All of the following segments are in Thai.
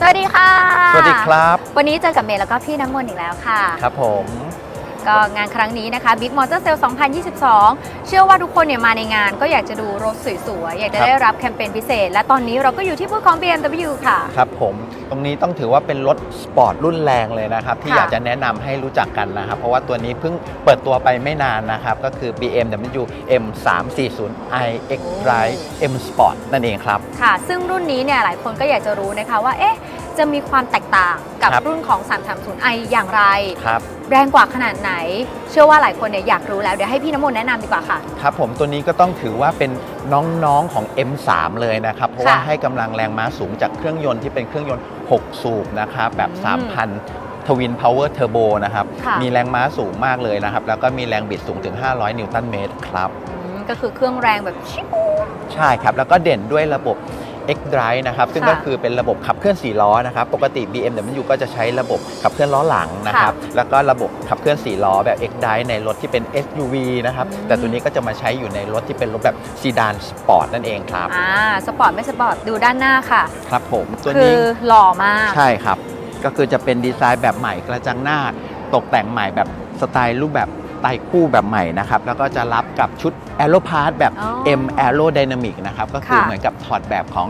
Motor Sale สวัสดีค่ะ สวัสดีครับ วันนี้เจอกับเมย์แล้วก็พี่น้ำมนต์อีกแล้วค่ะ ครับผม ก็งานครั้งนี้นะคะ Big Motor Sale 2022 เชื่อว่าทุกคนเนี่ยมาในงานก็อยากจะดูรถสวยๆ อยากจะครับได้รับแคมเปญพิเศษ และตอนนี้เราก็อยู่ที่บูธของ BMW ค่ะ ครับผม ตรงนี้ต้องถือว่าเป็นรถสปอร์ตรุ่นแรงเลยนะครับ ที่ค่ะอยากจะแนะนำให้รู้จักกันนะครับ เพราะว่าตัวนี้เพิ่งเปิดตัวไปไม่นานนะครับ ก็คือ BMW M340i X Drive M Sport นั่นเองครับ ค่ะ ซึ่งรุ่นนี้เนี่ยหลายคนก็อยากจะรู้นะคะว่า เอ๊ะ จะมีความแตกต่างกับครับรุ่นของ 330i อย่างไร ครับ แรงกว่าขนาดไหน เชื่อว่าหลายคนเนี่ยอยากรู้แล้ว เดี๋ยวให้พี่น้ำมนต์แนะนำดีกว่าค่ะ ครับผมตัวนี้ก็ต้องถือว่าเป็นน้องๆของ M3 เลยนะครับ เพราะว่าค่ะให้กำลังแรงม้าสูงจากเครื่องยนต์ที่เป็นเครื่องยนต์ 6 สูบนะครับ แบบ อืม3,000 ทวินพาวเวอร์เทอร์โบนะครับ ค่ะ มีแรงม้าสูงมากเลยนะครับ แล้วก็มีแรงบิดสูงถึง 500 นิวตันเมตรครับ อืมก็คือเครื่องแรงแบบชิว ใช่ครับ แล้วก็เด่นด้วยระบบ X Drive นะครับซึ่งค่ะก็คือเป็นระบบขับเคลื่อน4ล้อนะครับปกติ BMW ก็จะใช้ระบบขับเคลื่อนล้อหลังนะครับแล้วก็ระบบขับเคลื่อน4ล้อแบบ X Drive ในรถที่เป็น SUV นะครับอืมแต่ตัวนี้ก็จะมาใช้อยู่ในรถที่เป็นรถแบบซีดานสปอร์ตนั่นเองครับอ่าสปอร์ตไม่สปอร์ตดูด้านหน้าค่ะ ครับผมตัวคืนี้อหล่อมากใช่ครับ ก็คือจะเป็นดีไซน์แบบใหม่กระจังหน้าตกแต่งใหม่แบบสไตล์รูปแบบ ไตรคู่แบบใหม่นะครับ แล้วก็จะรับกับชุด a e r o p a r t แบบ อ๋อ M Aerodynamic นะครับ ก็คือค่ะเหมือนกับถอดแบบของ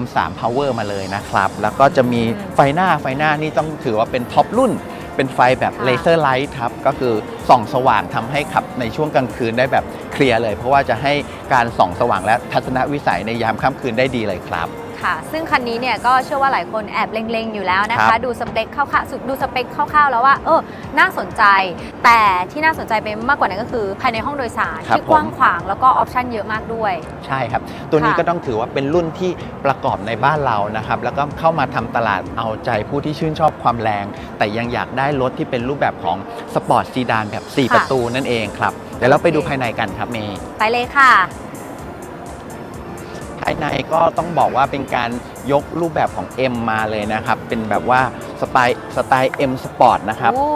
M3 Power มาเลยนะครับ แล้วก็จะมีอืมไฟหน้าไฟหน้านี่ต้องถือว่าเป็นท็อปรุ่น เป็นไฟแบบค่ะ เลเซอร์ไลท์ครับ ก็คือส่องสว่างทำให้ขับในช่วงกลางคืนได้แบบเคลียร์เลย เพราะว่าจะให้การส่องสว่างและทัศนวิสัยในยามค่ำคืนได้ดีเลยครับ ค่ะ ซึ่งคันนี้เนี่ยก็เชื่อว่าหลายคนแอบเล็งๆอยู่แล้วนะครัคะ บ ดูสเปคคร่าวๆสุดดูสเปคคร่าวๆแล้วว่าเออน่าสนใจ แต่ที่น่าสนใจไปมากกว่านั้นก็คือ ภายในห้องโดยสารครับที่กว้างขวางแล้วก็ออปชันเยอะมากด้วย ใช่ครับ ตัวนี้ค่ะก็ต้องถือว่าเป็นรุ่นที่ประกอบในบ้านเรานะครับ แล้วก็เข้ามาทำตลาดเอาใจผู้ที่ชื่นชอบความแรง แต่ยังอยากได้รถที่เป็นรูปแบบของสปอร์ตซีดานแบบ4ประตูนั่นเองครับ เดี๋ยวเราไปดูภายในกันครับเมย์ ไปเลยค่ะภายในก็ต้องบอกว่าเป็นการยกรูปแบบของ M มาเลยนะครับ เป็นแบบว่าสไตล์สไตล์ M Sport นะครับ โอ้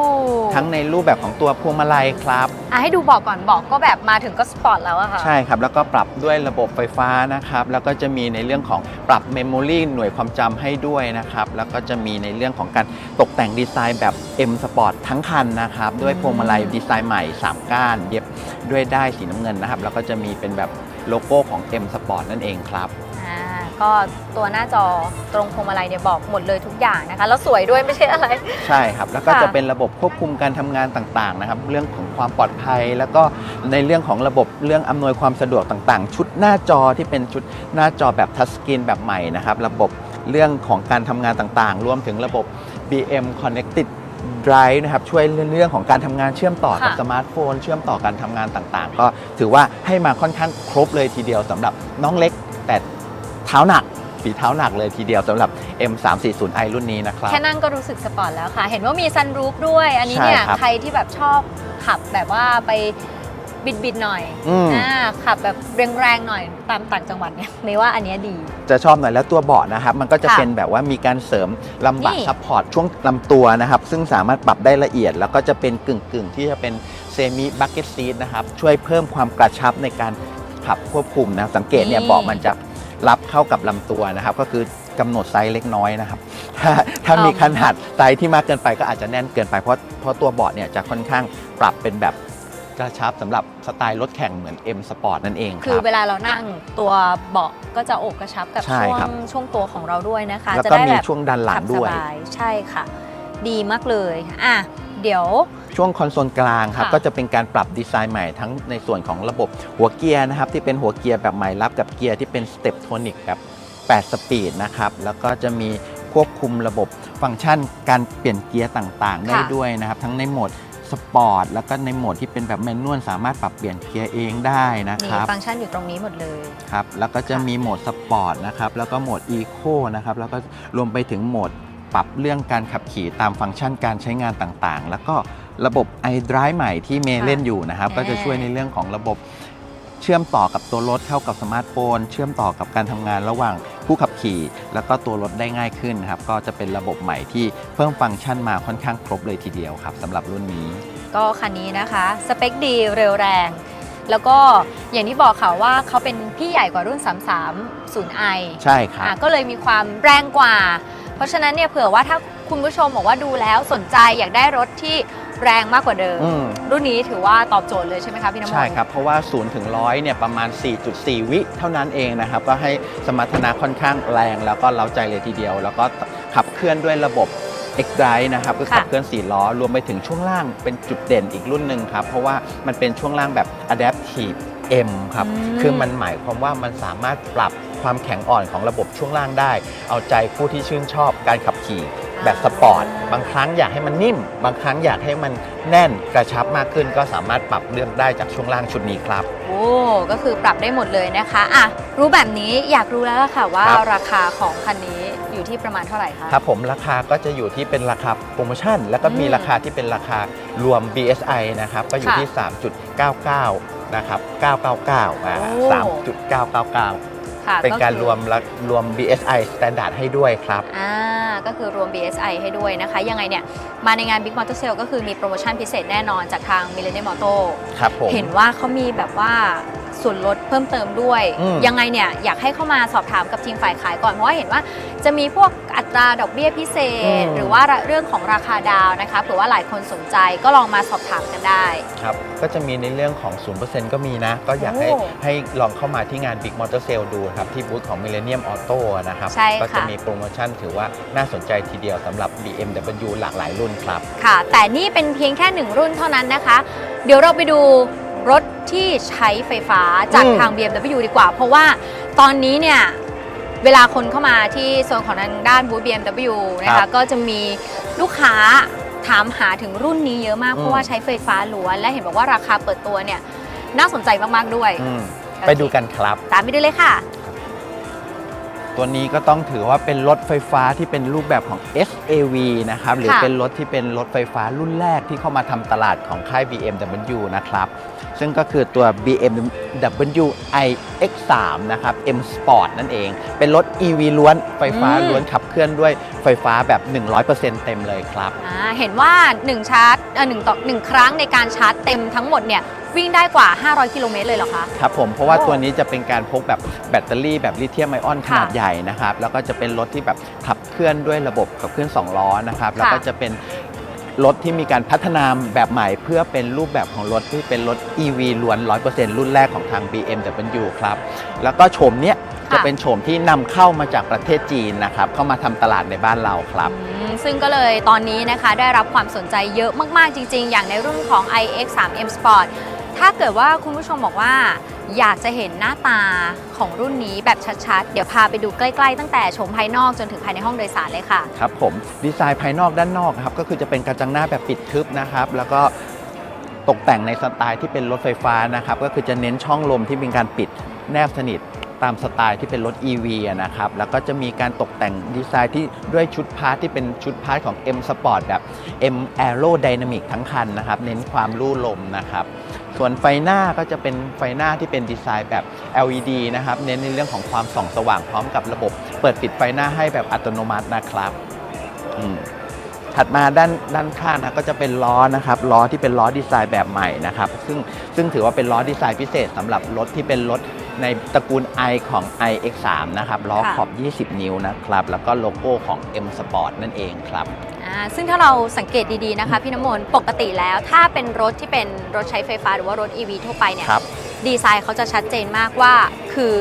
ทั้งในรูปแบบของตัวพวงมาลัยครับ อะให้ดูบอกก่อนบอกก็แบบมาถึงก็สปอร์ตแล้วอะค่ะ ใช่ครับ แล้วก็ปรับด้วยระบบไฟฟ้านะครับ แล้วก็จะมีในเรื่องของปรับเมมโมรีหน่วยความจำให้ด้วยนะครับ แล้วก็จะมีในเรื่องของการตกแต่งดีไซน์แบบ M Sport ทั้งคันนะครับ ด้วยพวงมาลัยดีไซน์ใหม่ 3 ก้าน เย็บด้วยได้ายสีน้ำเงินนะครับ แล้วก็จะมีเป็นแบบ โลโก้ของ M Sport นั่นเองครับอ่าก็ตัวหน้าจอตรงพวงมาลัยเนี่ยบอกหมดเลยทุกอย่างนะคะ แล้วสวยด้วยไม่ใช่อะไร ใช่ครับ แล้วก็ค่ะจะเป็นระบบควบคุมการทำงานต่างๆนะครับ เรื่องของความปลอดภัย แล้วก็ในเรื่องของระบบเรื่องอำนวยความสะดวกต่างๆ ชุดหน้าจอที่เป็นชุดหน้าจอแบบทัชสกรีนแบบใหม่นะครับ ระบบเรื่องของการทำงานต่างๆ รวมถึงระบบ BM Connected Drive นะครับช่วยเรื่องของการทำงานเชื่อมต่อกับค่ะ สมาร์ทโฟน เชื่อมต่อการทำงานต่างๆ ก็ถือว่าให้มาค่อนข้างครบเลยทีเดียวสำหรับน้องเล็ก แต่เท้าหนักฝีเท้าหนักเลยทีเดียวสำหรับ M340i รุ่นนี้นะครับ แค่นั่งก็รู้สึกสปอร์ตแล้วค่ะ เห็นว่ามีซันรูฟด้วย อันนี้เนี่ยใช่ครับ ใครที่แบบชอบขับแบบว่าไป บิดบิดๆหน่อยอืมอ่าขับแบบแรงๆหน่อยตามต่างจังหวัดเนี่ยไม่ว่าอันเนี้ยดี จะชอบหน่อยแล้วตัวเบาะนะครับ มันก็จะค่ะเป็นแบบว่ามีการเสริมลำบากนี่ซัพพอร์ตช่วงลำตัวนะครับ ซึ่งสามารถปรับได้ละเอียด แล้วก็จะเป็นกึ่งกึ่งๆ ที่จะเป็นเซมิบักเก็ตซีทนะครับ ช่วยเพิ่มความกระชับในการขับควบคุมนะครับ สังเกตเนี่ยเบาะมันจะรับเข้ากับลำตัวนะครับ ก็คือกำหนดไซส์เล็กน้อยนะครับ ถ้าถ้ามีขนาดไซส์ที่มากเกินไปก็อาจจะแน่นเกินไปเพราะเพราะตัวเบาะเนี่ยจะค่อนข้างปรับเป็นแบบ กระชับสำหรับสไตล์รถแข่งเหมือน M Sport นั่นเองคคือรับ เวลาเรานั่งตัวเบาะก็จะโอบกระชับกับใช่ช่วครังบช่วงตัวของเราด้วยนะคะ แล้วจะก็ได้มีแบบช่วงด้านหลังขับสด้วย บายใช่ค่ะ ดีมากเลยอะเดี๋ยว ช่วงคอนโซลกลางครับค่ะ ก็จะเป็นการปรับดีไซน์ใหม่ทั้งในส่วนของระบบหัวเกียร์นะครับที่เป็นหัวเกียร์แบบใหม่รับกับเกียร์ที่เป็นสเต็ปโทนิกแบบ8 สปีดนะครับแล้วก็จะมีควบคุมระบบฟังก์ชันการเปลี่ยนเกียร์ต่างๆ ได้ค่ะด้วยนะครับทั้งในโหมด สปอร์ตแล้วก็ในโหมดที่เป็นแบบแมนนวลสามารถปรับเปลี่ยนเกียร์เองได้นะมีครับฟังก์ชันอยู่ตรงนี้หมดเลย ครับแล้วก็จะค่ะมีโหมดสปอร์ตนะครับแล้วก็โหมดอีโคนะครับแล้วก็รวมไปถึงโหมดปรับเรื่องการขับขี่ตามฟังก์ชันการใช้งานต่างๆ แล้วก็ระบบ iDrive ใหม่ที่เมย์ค่ะเล่นอยู่นะครับอ่าก็จะช่วยในเรื่องของระบบเชื่อมต่อกับตัวรถเข้ากับสมาร์ทโฟน เชื่อมต่อกับการทำงานระหว่างผู้ขับขี่ แล้วก็ตัวรถได้ง่ายขึ้นครับก็จะเป็นระบบใหม่ที่เพิ่มฟังก์ชันมาค่อนข้างครบเลยทีเดียวครับสำหรับรุ่นนี้ ก็คันนี้นะคะสเปคดีเร็วแรง แล้วก็อย่างที่บอกค่ะว่าเขาเป็นพี่ใหญ่กว่ารุ่น 330i ใช่ครับอะก็เลยมีความแรงกว่า เพราะฉะนั้นเนี่ยเผื่อว่าถ้าคุณผู้ชมบอกว่าดูแล้วสนใจอยากได้รถที่ แรงมากกว่าเดิม อืม รุ่นนี้ถือว่าตอบโจทย์เลยใช่ไหมคะพี่น้ำมนต์ ใช่ครับ เพราะว่า 0 ถึง 100 เนี่ย ประมาณ 4.4 วิเท่านั้นเองนะครับ ก็ให้สมรรถนะค่อนข้างแรง แล้วก็เล้าใจเลยทีเดียว แล้วก็ขับเคลื่อนด้วยระบบ X Drive นะครับ ก็ขับค่ะ เคลื่อน 4 ล้อ รวมไปถึงช่วงล่างเป็นจุดเด่นอีกรุ่นหนึ่งครับ เพราะว่ามันเป็นช่วงล่างแบบ Adaptive M ครับอืมคือมันหมายความว่ามันสามารถปรับความแข็งอ่อนของระบบช่วงล่างได้ เอาใจผู้ที่ชื่นชอบการขับขี่ แบบสปอร์ต บางครั้งอยากให้มันนิ่ม บางครั้งอยากให้มันแน่นกระชับมากขึ้น ก็สามารถปรับเลือกได้จากช่วงล่างชุดนี้ครับ โอ้ก็คือปรับได้หมดเลยนะคะอะรู้แบบนี้อยากรู้แล้วล่ะค่ะว่าครับ ราคาของคันนี้อยู่ที่ประมาณเท่าไหร่คะ ครับผมราคาก็จะอยู่ที่เป็นราคาโปรโมชั่น แล้วก็มีอืมราคาที่เป็นราคารวม BSI นะครับ ก็อยู่ที่ 3.99 นะครับ 999อ่าโอ้ 3.999 ค่ะเป็นการคือรวมละรวม BSI Standard ให้ด้วยครับ อ่า ก็คือรวม BSI ให้ด้วยนะคะ ยังไงเนี่ย มาในงาน Big Motor Sale ก็คือมีโปรโมชั่นพิเศษแน่นอนจากทาง Millennium Auto ครับผมเห็นว่าเขามีแบบว่า ส่วนลดเพิ่มเติมด้วย อืม ยังไงเนี่ยอยากให้เข้ามาสอบถามกับทีมฝ่ายขายก่อน เพราะว่าเห็นว่าจะมีพวกอัตราดอกเบี้ยพิเศษหรือว่าเรื่องของราคาดาวน์นะคะเผื่อว่าหลายคนสนใจก็ลองมาสอบถามกันได้ ครับ ก็จะมีในเรื่องของ 0%ก็มีนะ ก็อยากให้โอ้ให้ลองเข้ามาที่งาน Big Motor Sale ดูครับ ที่บูธของ Millennium Auto นะครับ ใช่ค่ะ ก็จะมีโปรโมชั่นถือว่าน่าสนใจทีเดียวสำหรับ BMW หลากหลายรุ่นครับ ค่ะ แต่นี่เป็นเพียงแค่หนึ่งรุ่นเท่านั้นนะคะ เดี๋ยวเราไปดู รถที่ใช้ไฟฟ้าจากอืมทาง BMW ดีกว่า เพราะว่าตอนนี้เนี่ย เวลาคนเข้ามาที่โซนของทางด้านบูธ BMW นะคะก็จะมีลูกค้าถามหาถึงรุ่นนี้เยอะมากเพราะว่าใช้ไฟฟ้าล้วน และเห็นบอกว่าราคาเปิดตัวเนี่ย น่าสนใจมาก ๆ ด้วยอืมไปดูกันครับ ตามไปดูเลยค่ะ ตัวนี้ก็ต้องถือว่าเป็นรถไฟฟ้าที่เป็นรูปแบบของ SAV นะครับ หรือค่ะเป็นรถที่เป็นรถไฟฟ้ารุ่นแรกที่เข้ามาทำตลาดของค่าย BMW นะครับ ซึ่งก็คือตัว BMW iX3 นะครับ M Sport นั่นเอง เป็นรถ EV ล้วนไฟฟ้าอืม ล้วนขับเคลื่อนด้วยไฟฟ้าแบบ 100%เต็มเลยครับ อ่าเห็นว่า 1 ชาร์จเอ่อหนึ่งต่อหนึ่งครั้งในการชาร์จเต็มทั้งหมดเนี่ย วิ่งได้กว่า 500 กิโลเมตรเลยเหรอคะ ครับผม เพราะว่าโอ้ตัวนี้จะเป็นการพกแบบแบตเตอรี่แบบลิเธียมไอออนขนาดค่ะใหญ่นะครับ แล้วก็จะเป็นรถที่แบบขับเคลื่อนด้วยระบบขับเคลื่อน 2 ล้อนะครับ แล้วก็จะเป็นรถที่มีการพัฒนาแบบใหม่เพื่อเป็นรูปแบบของรถที่เป็นรถ EV ล้วน 100%รุ่นแรกของทาง BMW ครับ แล้วก็โฉมเนี้ยจะค่ะเป็นโฉมที่นำเข้ามาจากประเทศจีนนะครับ เข้ามาทำตลาดในบ้านเราครับอืมซึ่งก็เลยตอนนี้นะคะได้รับความสนใจเยอะมาก ๆ จริง ๆ อย่างในรุ่นของ iX 3 M Sport ถ้าเกิดว่าคุณผู้ชมบอกว่า อยากจะเห็นหน้าตาของรุ่นนี้แบบชัดๆ เดี๋ยวพาไปดูใกล้ๆ ตั้งแต่ชมภายนอกจนถึงภายในห้องโดยสารเลยค่ะ ครับผมดีไซน์ภายนอกด้านนอกครับก็คือจะเป็นกระจังหน้าแบบปิดทึบนะครับแล้วก็ตกแต่งในสไตล์ที่เป็นรถไฟฟ้านะครับก็คือจะเน้นช่องลมที่เป็นการปิดแนบสนิท ตามสไตล์ที่เป็นรถ EV อะนะครับ แล้วก็จะมีการตกแต่งดีไซน์ที่ด้วยชุดพาร์ทที่เป็นชุดพาร์ทของ M Sport แบบ M Aerodynamic ทั้งคันนะครับ เน้นความลู่ลมนะครับ ส่วนไฟหน้าก็จะเป็นไฟหน้าที่เป็นดีไซน์แบบ LED นะครับ เน้นในเรื่องของความส่องสว่างพร้อมกับระบบ เปิดปิดไฟหน้าให้แบบอัตโนมัตินะครับอืมถัดมาด้านด้านข้างนะก็จะเป็นล้อนะครับล้อที่เป็นล้อดีไซน์แบบใหม่นะครับซึ่งซึ่งถือว่าเป็นล้อดีไซน์พิเศษสำหรับรถที่เป็นรถ ในตระกูล i ของ iX3 นะครับล้อค่ะขอบ 20 นิ้วนะครับ แล้วก็โลโก้ของ M Sport นั่นเองครับ อ่าซึ่งถ้าเราสังเกตดีๆนะคะพี่น้ำมนต์ปกติแล้วถ้าเป็นรถที่เป็นรถใช้ไฟฟ้าหรือว่ารถ EV ทั่วไปเนี่ยครับ ดีไซน์เขาจะชัดเจนมากว่าคือ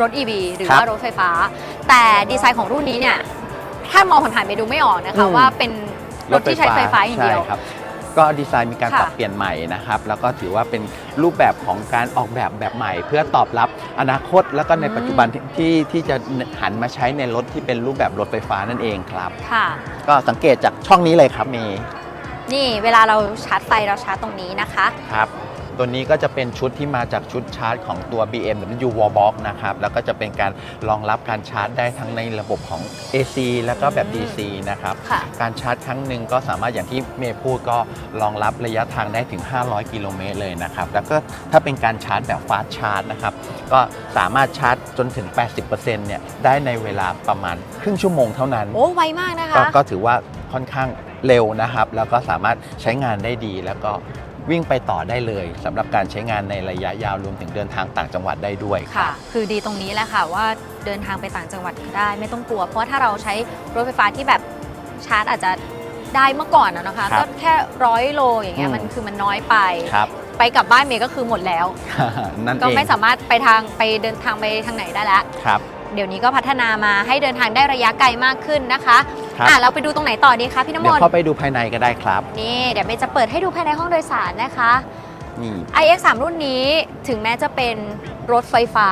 รถ EV หรือครับว่ารถไฟฟ้า แต่ดีไซน์ของรุ่นนี้เนี่ยถ้ามองผ่านๆไปดูไม่ออกนะคะอืม ว่าเป็นรถที่ใช้ไฟฟ้าอย่างเดียว ใช่ครับ ก็ดีไซน์มีการค่ะปรับเปลี่ยนใหม่นะครับ แล้วก็ถือว่าเป็นรูปแบบของการออกแบบแบบใหม่ เพื่อตอบรับอนาคตแล้วก็ในอืมปัจจุบันที่ที่ที่จะหันมาใช้ในรถที่เป็นรูปแบบรถไฟฟ้านั่นเองครับค่ะ ก็สังเกตจากช่องนี้เลยครับเมย์นี่เวลาเราชาร์จไฟเราชาร์จตรงนี้นะคะครับ ตัวนี้ก็จะเป็นชุดที่มาจากชุดชาร์จของตัว BMW Wallbox นะครับ แล้วก็จะเป็นการรองรับการชาร์จได้ทั้งในระบบของ AC แล้วก็แบบอืม DC นะครับ ค่ะการชาร์จครั้งหนึ่งก็สามารถอย่างที่เมย์พูดก็รองรับระยะทางได้ถึง 500 กิโลเมตรเลยนะครับ แล้วก็ถ้าเป็นการชาร์จแบบฟาสต์ชาร์จนะครับ ก็สามารถชาร์จจนถึง 80%เนี่ยได้ในเวลาประมาณครึ่งชั่วโมงเท่านั้น โอ้ไวมากนะก็คะ ก็ถือว่าค่อนข้างเร็วนะครับ แล้วก็สามารถใช้งานได้ดีแล้วก็ วิ่งไปต่อได้เลยสำหรับการใช้งานในระยะยาวรวมถึงเดินทางต่างจังหวัดได้ด้วยคค่ะรับคือดีตรงนี้แหละค่ะว่าเดินทางไปต่างจังหวัดก็ได้ไม่ต้องกลัว เพราะว่าถ้าเราใช้รถไฟฟ้าที่แบบชาร์จอาจจะได้เมื่อก่อนอะนะคะครัก็บแค่ร้อยโลอย่างเงี้ยอืมมันคือมันน้อยไปครับไปกลับบ้านเมย์ก็คือหมดแล้วนั่นก็เองไม่สามารถไปทางไปเดินทางไปทางไหนได้แล้วครับเดี๋ยวนี้ก็พัฒนามาให้เดินทางได้ระยะไกลมากขึ้นนะคะ ครับ อะเราไปดูตรงไหนต่อดีคะพี่น้ำมเดี๋ยวนต์เข้าไปดูภายในก็ได้ครับ นี่เดี๋ยวเมย์จะเปิดให้ดูภายในห้องโดยสารนะคะ นี่ iX 3รุ่นนี้ถึงแม้จะเป็นรถไฟฟ้า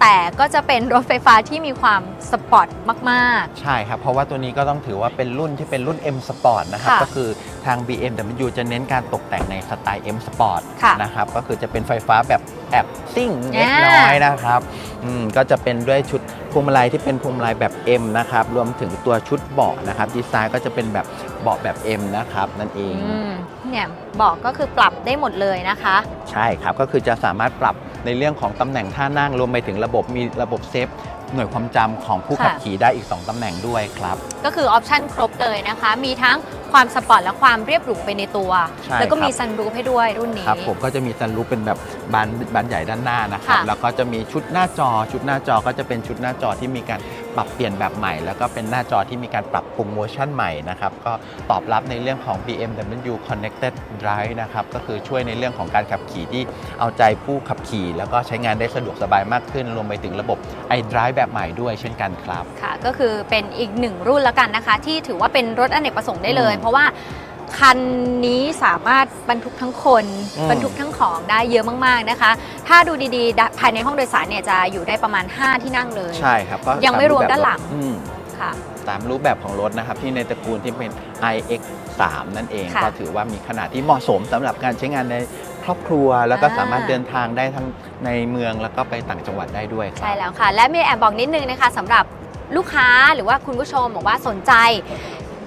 แต่ก็จะเป็นรถไฟฟ้าที่มีความสปอร์ตมาก ใช่ครับ เพราะว่าตัวนี้ก็ต้องถือว่าเป็นรุ่นที่เป็นรุ่น M Sport นะครับ ค่ะก็คือทาง BMW จะเน้นการตกแต่งในสไตล์ M Sport ค่ะนะครับ ก็คือจะเป็นไฟฟ้าแบบแอบซิ่งเล็กอ่าน้อยนะครับ อืม ก็จะเป็นด้วยชุดพ วงมาลัยที่เป็นพวงมาลัยแบบ M นะครับ รวมถึงตัวชุดเบาะนะครับ ดีไซน์ก็จะเป็นแบบเบาะแบบ M นะครับ นั่นเอๆงอืมเนี่ยบอกก็คือปรับได้หมดเลยนะคะ ใช่ครับ ก็คือจะสามารถปรับในเรื่องของตำแหน่งท่านั่ง รวมไปถึงระบบมีระบบเซฟ หน่วยความจำของผู้ค่ะขับขี่ได้อีก 2ตำแหน่งด้วยครับ ก็คือออปชันครบเลยนะคะ มีทั้ง ความสปอร์ตและความเรียบหรูไปในตัว ใช่แล้วก็ครับมีซันรูฟให้ด้วยรุ่นนี้ ครับผมก็จะมีซันรูปเป็นแบบบานบานใหญ่ด้านหน้านะครับค่ะแล้วก็จะมีชุดหน้าจอชุดหน้าจอก็จะเป็นชุดหน้าจอที่มีการ ปรับเปลี่ยนแบบใหม่ แล้วก็เป็นหน้าจอที่มีการปรับปรุงเวอร์ชันใหม่นะครับก็ตอบรับในเรื่องของ BMW Connected Drive นะครับก็คือช่วยในเรื่องของการขับขี่ที่เอาใจผู้ขับขี่ แล้วก็ใช้งานได้สะดวกสบายมากขึ้น รวมไปถึงระบบ iDrive แบบใหม่ด้วยเช่นกันครับค่ะก็คือเป็นอีกหนึ่งรุ่นแล้วกันนะคะ ที่ถือว่าเป็นรถอเนกประสงค์ได้เลยอืมเพราะว่า คันนี้สามารถบรรทุกทั้งคนอืม บรรทุกทั้งของได้เยอะมากๆนะคะ ถ้าดูดีๆดภายในห้องโดยสารเนี่ยจะอยู่ได้ประมาณ 5 ที่นั่งเลย ใช่ครับก็ยังไม่รวมตแบบด้านหลัง อืม ค่ะ ตามรูปแบบของรถนะครับที่ในตระกูลที่เป็น iX 3นั่นเอง ค่ะก็ถือว่ามีขนาดที่เหมาะสมสำหรับการใช้งานในครอบครัว แล้วก็อ่า สามารถเดินทางได้ทั้งในเมืองแล้วก็ไปต่างจังหวัดได้ด้วยครัใช่บแล้วค่ะ และมีแอบบอกนิดนึงนะคะสำหรับลูกค้าหรือว่าคุณผู้ชมบอกว่าสนใจ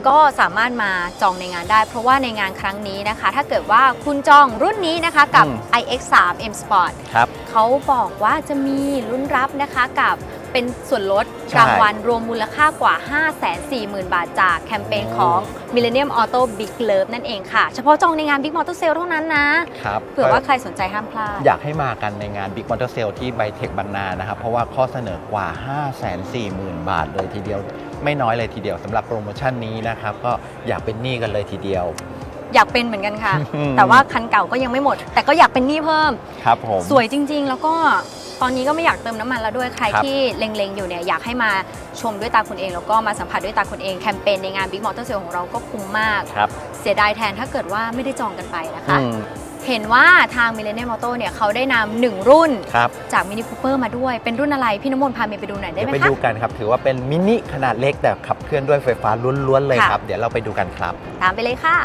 ก็สามารถมาจองในงานได้ เพราะว่าในงานครั้งนี้นะคะ ถ้าเกิดว่าคุณจองรุ่นนี้นะคะกับ อืม iX 3 M Sport ครับ เขาบอกว่าจะมีลุ้นรับนะคะกับเป็นส่วนลดใช่รางวัลรวมมูลค่ากว่า 540,000 บาทจากแคมเปญของ Millennium Auto Big Love นั่นเองค่ะ เฉพาะจองในงาน Big Motor Sale เท่านั้นนะ ครับเผื่อว่าใครสนใจห้ามพลาด อยากให้มากันในงาน Big Motor Sale ที่ไบเทคบางนานะครับ เพราะว่าข้อเสนอกว่า 540,000 บาทเลยทีเดียว ไม่น้อยเลยทีเดียวสำหรับโปรโมชั่นนี้นะครับ ก็อยากเป็นหนี้กันเลยทีเดียว อยากเป็นเหมือนกันค่ะ อืม แต่ว่าคันเก่าก็ยังไม่หมด แต่ก็อยากเป็นหนี้เพิ่ม ครับผม สวยจริง ๆ แล้วก็ตอนนี้ก็ไม่อยากเติมน้ำมันแล้วด้วยใครครับ ที่เล็งๆอยู่เนี่ยอยากให้มาชมด้วยตาคุณเอง แล้วก็มาสัมผัสด้วยตาคุณเองแคมเปญในงาน Big Motor Sale ของเราก็คุ้มมาก ครับเสียดายแทนถ้าเกิดว่าไม่ได้จองกันไปนะคะ อืม เห็นว่าทาง Millennium Auto เนี่ยเขาได้นำหนึ่งรุ่น ครับจาก Mini Cooper มาด้วย เป็นรุ่นอะไร พี่น้ำมนต์พาเมย์ไปดูหน่อยได้เดี๋ยวไหมไปคะ ดูกันครับ ถือว่าเป็นมินิขนาดเล็กแต่ขับเคลื่อนด้วยไฟฟ้าล้วนๆเลยค่ะ ครับ เดี๋ยวเราไปดูกันครับ ตามไปเลยค่ะ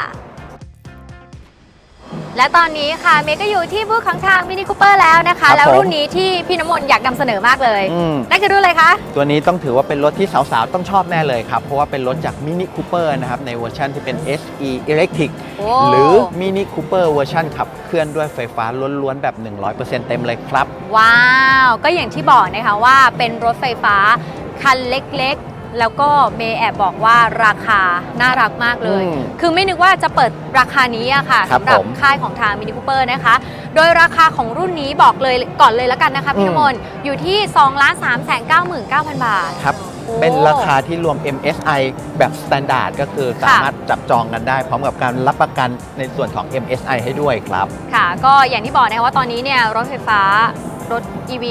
และตอนนี้ค่ะเมย์ก็อยู่ที่บูธของทาง Mini Cooper แล้วนะครัคะบแล้วผมรุ่นนี้ที่พี่น้ำมนต์อยากนำเสนอมากเลย อืม นั่นคือรุ่นอะไรคะ ตัวนี้ต้องถือว่าเป็นรถที่สาวๆ ต้องชอบแน่เลยครับ เพราะว่าเป็นรถจากมินิคูเปอร์นะครับ ในเวอร์ชันที่เป็น SE Electric โอ้ หรือมินิคูเปอร์เวอร์ชันขับเคลื่อนด้วยไฟฟ้าล้วนๆ แบบ 100%เต็มเลยครับ ว้าว ก็อย่างที่บอกนะคะว่าเป็นรถไฟฟ้าคันเล็กๆ แล้วก็เมย์แอบบอกว่าราคาน่ารักมากเลย อืมคือไม่นึกว่าจะเปิดราคานี้อะค่ะครับสำหรับผมค่ายของทางมินิคูเปอร์นะคะ โดยราคาของรุ่นนี้บอกเลยก่อนเลยแล้วกันนะคะพี่อืมน้ำมนต์อยู่ที่2 3 9 9 9 0 0 บาท ครับ โอ้เป็นราคาที่รวม MSI แบบสแตนดาร์ดก็คือสามารถจับจองกันได้ พร้อมกับการรับประกันในส่วนของ MSI ให้ด้วยครับ ค่ะ ก็อย่างที่บอกนะคะว่าตอนนี้เนี่ยรถไฟฟ้ารถ EV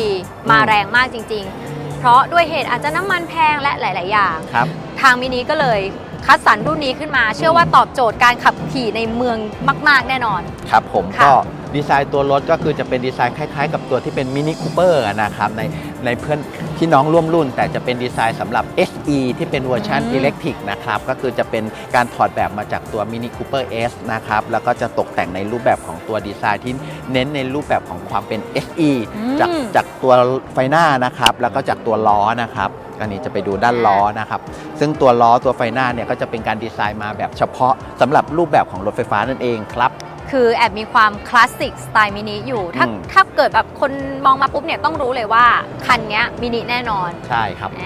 มาแรงมากจริงๆ เพราะด้วยเหตุอาจจะน้ำมันแพงและหลาย ๆ อย่าง ครับ ทางมินิก็เลยคัดสรรรุ่นนี้ขึ้นมา เชื่อว่าตอบโจทย์การขับขี่ในเมืองมาก ๆ แน่นอน ครับผมค่ะ ก็ ดีไซน์ตัวรถก็คือจะเป็นดีไซน์คล้ายๆ กับตัวที่เป็นมินิคูเปอร์นะครับในในเพื่อนพี่น้องร่วมรุ่น แต่จะเป็นดีไซน์สำหรับ SE ที่เป็นเวอร์ชันอืมอิเล็กทริกนะครับ ก็คือจะเป็นการถอดแบบมาจากตัวมินิคูเปอร์ S นะครับ แล้วก็จะตกแต่งในรูปแบบของตัวดีไซน์ที่เน้นในรูปแบบของความเป็น SE จากจากตัวไฟหน้านะครับ แล้วก็จากตัวล้อนะครับอันนี้จะไปดูด้านล้อนะครับ ซึ่งตัวล้อตัวไฟหน้าเนี่ยก็จะเป็นการดีไซน์มาแบบเฉพาะสำหรับรูปแบบของรถไฟฟ้านั่นเองครับ คือแอบมีความคลาสสิกสไตล์มินิอยู่ ถ้าอืม ถ้าเกิดแบบคนมองมาปุ๊บเนี่ยต้องรู้เลยว่า คันเนี้ยมินิแน่นอนใช่ครับแหม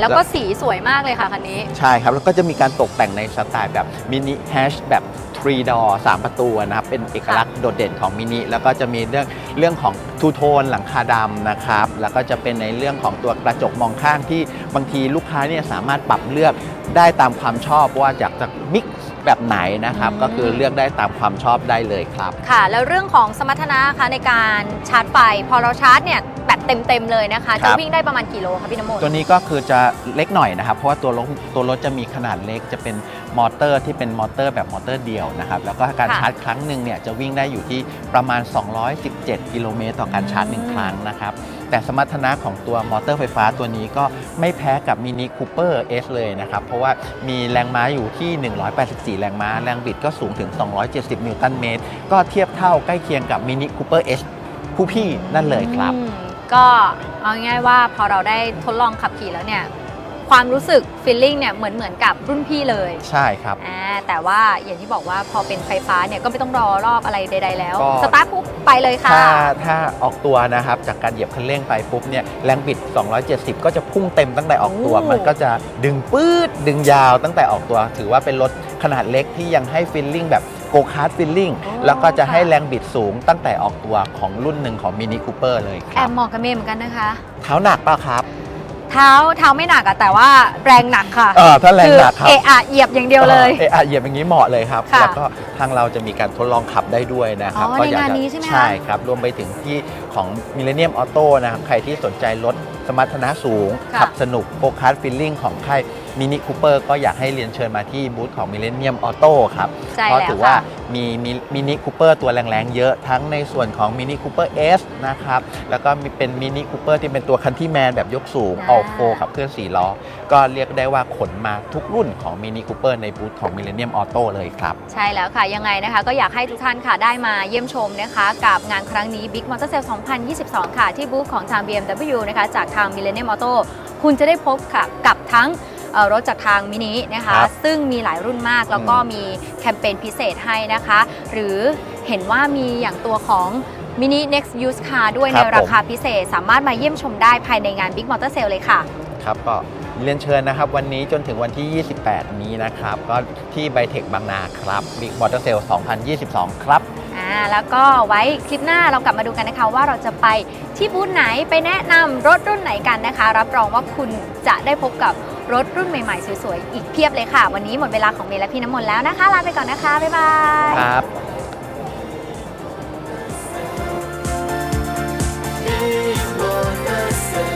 แล้วก็สีสวยมากเลยค่ะคันนี้ ใช่ครับ แล้วก็จะมีการตกแต่งในสไตล์แบบมินิแฮชแบบท3 door 3 ประตูนะครับ เป็นเอกลักษณ์โดดเด่นของมินิแล้วก็จะมีเรื่องเรื่องของทูโทนหลังคาดำนะครับ แล้วก็จะเป็นในเรื่องของตัวกระจกมองข้างที่บางทีลูกค้าเนี่ยสามารถปรับเลือกได้ตามความชอบว่าอยากจะมิกซ์ แบบไหนนะครับอืมก็คือเลือกได้ตามความชอบได้เลยครับ ค่ะ แล้วเรื่องของสมรรถนะคะในการชาร์จไฟ พอเราชาร์จเนี่ยแบตเต็มๆเลยนะคะ ครัจะบ วิ่งได้ประมาณกี่โลคะพี่น้ำมนต์ ตัวนี้ก็คือจะเล็กหน่อยนะครับ เพราะว่าตัวรถตัวรถจะมีขนาดเล็กจะเป็นมอเตอร์ที่เป็นมอเตอร์แบบมอเตอร์เดียวนะครับ แล้วก็การค่ะ ชาร์จครั้งหนึ่งเนี่ยจะวิ่งได้อยู่ที่ประมาณ 217 กิโลเมตรต่อการชาร์จหนึ่งอืมครั้งนะครับ แต่สมรรถนะของตัวมอเตอร์ไฟฟ้าตัวนี้ก็ไม่แพ้กับมินิคูเปอร์เอสเลยนะครับ เพราะว่ามีแรงม้าอยู่ที่ 184 แรงม้า แรงบิดก็สูงถึง 270 นิวตันเมตร ก็เทียบเท่าใกล้เคียงกับมินิคูเปอร์เอสผู้พี่นั่นเลยครับ ก็เอาง่ายว่าพอเราได้ทดลองขับขี่แล้วเนี่ย ความรู้สึกฟีลลิ่งเนี่ยเหมือนเหมือนกับรุ่นพี่เลยใช่ครับ อ่าแต่ว่าอย่างที่บอกว่าพอเป็นไฟฟ้าเนี่ยก็ไม่ต้องรอรอบอะไรใด ๆ แล้ว ก็ สตาร์ทปุ๊บไปเลยค่ะ ถ้าถ้าออกตัวนะครับ จากการเหยียบคันเร่งไปปุ๊บเนี่ยแรงบิด 270 ก็จะพุ่งเต็มตั้งแต่ออกตัว โอ้ มันก็จะดึงปื๊ดดึงยาวตั้งแต่ออกตัว ถือว่าเป็นรถขนาดเล็กที่ยังให้ฟิลลิ่งแบบโกคาร์ดฟิลลิ่งแล้วก็จะให้แรงบิดสูงตั้งแต่ออกตัวของรุ่นหนึ่งของมินิคูเปอร์เลยคแอรับบเหมาะกับเมย์เหมือนกันนะคะ เท้าหนักป่ะครับ เท้าเท้าไม่หนักอะแต่ว่าแรงหนักค่ะเออถ้าแรงหนักครับ เอะอะเหยียบอย่างเดียวเลย เอออะเหยียบอย่างนี้เหมาะเลยครับ ค่ะแล้วก็ทางเราจะมีการทดลองขับได้ด้วยนะครับอ๋อก็ในอยากงานจะนี้ใช่ไหมคะใช่ครับ รวมไปถึงที่ของ Millennium Auto นะครับ ใครที่สนใจรถสมรรถนะสูง ค่ะ ขับสนุกโฟกัสฟิลลิ่งของค่าย มินิคูเปอร์ก็อยากให้เรียนเชิญมาที่บูธของ Millennium Auto ครับ ใช่เพราะแล้วถือว่าค่ะ มีมินิคูเปอร์ตัวแรงๆ เยอะทั้งในส่วนของมินิคูเปอร์ S นะครับ แล้วก็มีเป็นมินิคูเปอร์ที่เป็นตัวคันที่แมนแบบยกสูงอ่า all four ขับเคลื่อน4ล้อ ก็เรียกได้ว่าขนมาทุกรุ่นของมินิคูเปอร์ในบูธของ Millennium Auto เลยครับ ใช่แล้วค่ะ ยังไงนะคะ ก็อยากให้ทุกท่านค่ะได้มาเยี่ยมชมนะคะ กับงานครั้งนี้ Big Motor Sale 2022 ค่ะ ที่บูธของทาง BMW นะคะ จากทาง Millennium Auto คุณจะได้พบค่ะกับทั้งเอ่อ รถจากทางมินินะคะ ครับซึ่งมีหลายรุ่นมากแล้วก็อืมมีแคมเปญพิเศษให้นะคะ หรือเห็นว่ามีอย่างตัวของ Mini Next Use Car ด้วยคในรับผมราคาพิเศษ สามารถมาเยี่ยมชมได้ภายในงาน Big Motor Sale เลยค่ะ ครับก็เรียนเชิญนะครับ วันนี้จนถึงวันที่ 28 นี้นะครับ ก็ที่ไบเทคบางนาครับ Big Motor Sale 2022 ครับ อ่าแล้วก็ไว้คลิปหน้าเรากลับมาดูกันนะคะ ว่าเราจะไปที่บูธไหนไปแนะนำรถรุ่นไหนกันนะคะ รับรองว่าคุณจะได้พบกับ รถรุ่นใหม่ๆ สวยๆ อีกเพียบเลยค่ะ วันนี้หมดเวลาของเมย์และพี่น้ำมนต์แล้วนะคะ ลาไปก่อนนะคะ บ๊ายบาย ครับ Big Motor Sale